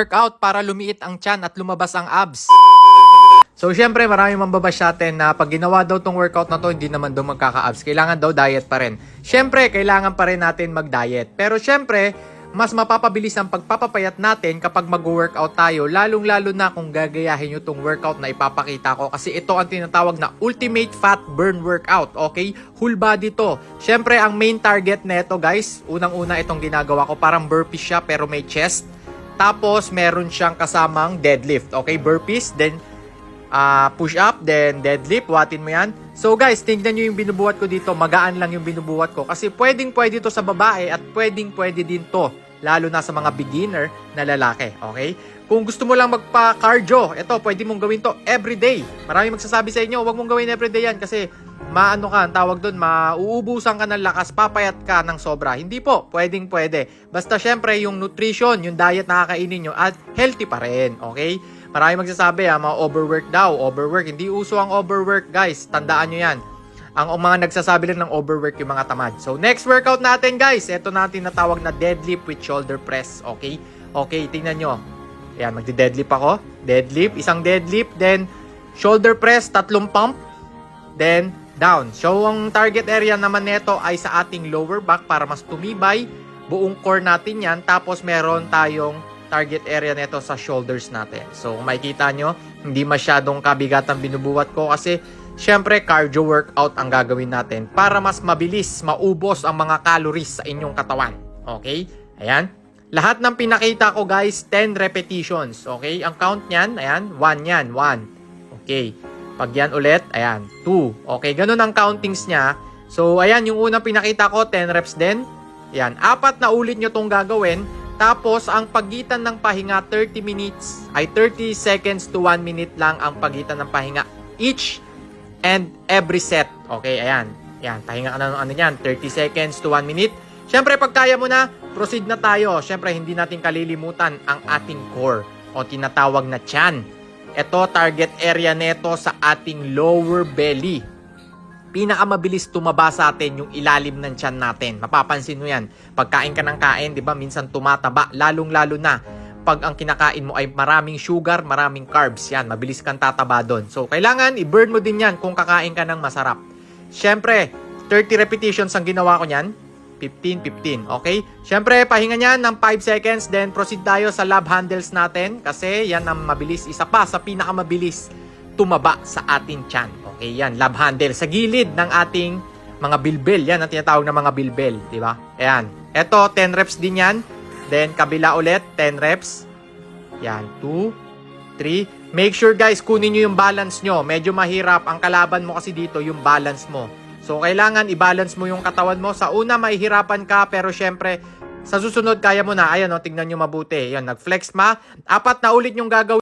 workout para lumiit ang tiyan at lumabas ang abs. So, syempre, marami mambabash sa atin na pag ginawa daw tong workout na to, hindi naman daw magkaka-abs. Kailangan daw diet pa rin. Syempre, kailangan pa rin natin mag-diet. Pero syempre, mas mapapabilis ang pagpapapayat natin kapag mag-workout tayo, lalong-lalo na kung gagayahin nyo tong workout na ipapakita ko. Kasi ito ang tinatawag na Ultimate Fat Burn Workout, okay? Whole body to. Syempre, ang main target nito guys, unang-una itong ginagawa ko, parang burpees siya pero may chest. Tapos, meron siyang kasamang deadlift, okay? Burpees, then ah push up, then deadlift, watin mo yan. So guys, tingnan nyo yung binubuhat ko dito, magaan lang yung binubuhat ko. Kasi pwedeng pwede to sa babae at pwedeng pwede din to, lalo na sa mga beginner na lalaki, okay? Kung gusto mo lang magpa-cardio, ito, pwede mong gawin to everyday. Marami magsasabi sa inyo, huwag mong gawin everyday yan kasi maano ka, ang tawag doon, mauubusan ka ng lakas, papayat ka ng sobra. Hindi po, pwedeng pwede. Basta syempre, yung nutrition, yung diet na kakainin nyo, at healthy pa rin, okay? Marami magsasabi ha, mga overwork daw, overwork. Hindi uso ang overwork, guys. Tandaan nyo yan. Ang mga nagsasabi lang ng overwork yung mga tamad. So, next workout natin, guys. Ito natin natawag na deadlift with shoulder press. Okay? Okay, tingnan nyo. Ayan, magdi-deadlift ako. Deadlift, isang deadlift. Then, shoulder press, tatlong pump. Then, down. So, ang target area naman nito ay sa ating lower back para mas tumibay. Buong core natin yan. Tapos, meron tayong target area nito sa shoulders natin. So, makikita nyo, hindi masyadong kabigat ang binubuhat ko kasi syempre cardio workout ang gagawin natin para mas mabilis maubos ang mga calories sa inyong katawan. Okay? Ayan. Lahat ng pinakita ko guys, 10 repetitions. Okay? Ang count niyan, ayan, 1 yan, 1. Okay. Pag yan ulit, ayan, 2. Okay, ganun ang countings niya. So, ayan, yung unang pinakita ko, 10 reps din. Ayan, apat na ulit nyo tong gagawin. Tapos, ang pagitan ng pahinga, 30 minutes, ay 30 seconds to 1 minute lang ang pagitan ng pahinga. Each and every set. Okay, ayan. Ayan, pahinga ka na ng ano yan, 30 seconds to 1 minute. Siyempre, pag kaya mo na, proceed na tayo. Siyempre, hindi natin kalilimutan ang ating core o tinatawag na chan. Ito, target area neto sa ating lower belly pinakamabilis tumaba sa atin yung ilalim ng tiyan natin. Mapapansin mo yan. Pagkain ka ng kain, di ba, minsan tumataba. Lalong-lalo na pag ang kinakain mo ay maraming sugar, maraming carbs. Yan, mabilis kang tataba doon. So, kailangan i-burn mo din yan kung kakain ka ng masarap. Siyempre, 30 repetitions ang ginawa ko niyan. 15, 15. Okay? Siyempre, pahinga niyan ng 5 seconds. Then, proceed tayo sa lab handles natin. Kasi yan ang mabilis. Isa pa sa pinakamabilis tumaba sa ating tiyan. Okay, yan, lab handle sa gilid ng ating mga bilbel. Yan ang tinatawag na mga bilbel, di ba? Ayan. Ito, 10 reps din yan. Then, kabila ulit, 10 reps. Yan, 2, 3. Make sure guys, kunin nyo yung balance nyo. Medyo mahirap. Ang kalaban mo kasi dito, yung balance mo. So, kailangan i-balance mo yung katawan mo. Sa una, mahihirapan ka, pero syempre, sa susunod, kaya mo na. Ayan, o, tingnan nyo mabuti. Yan, nag-flex ma. Apat na ulit yung gagawin.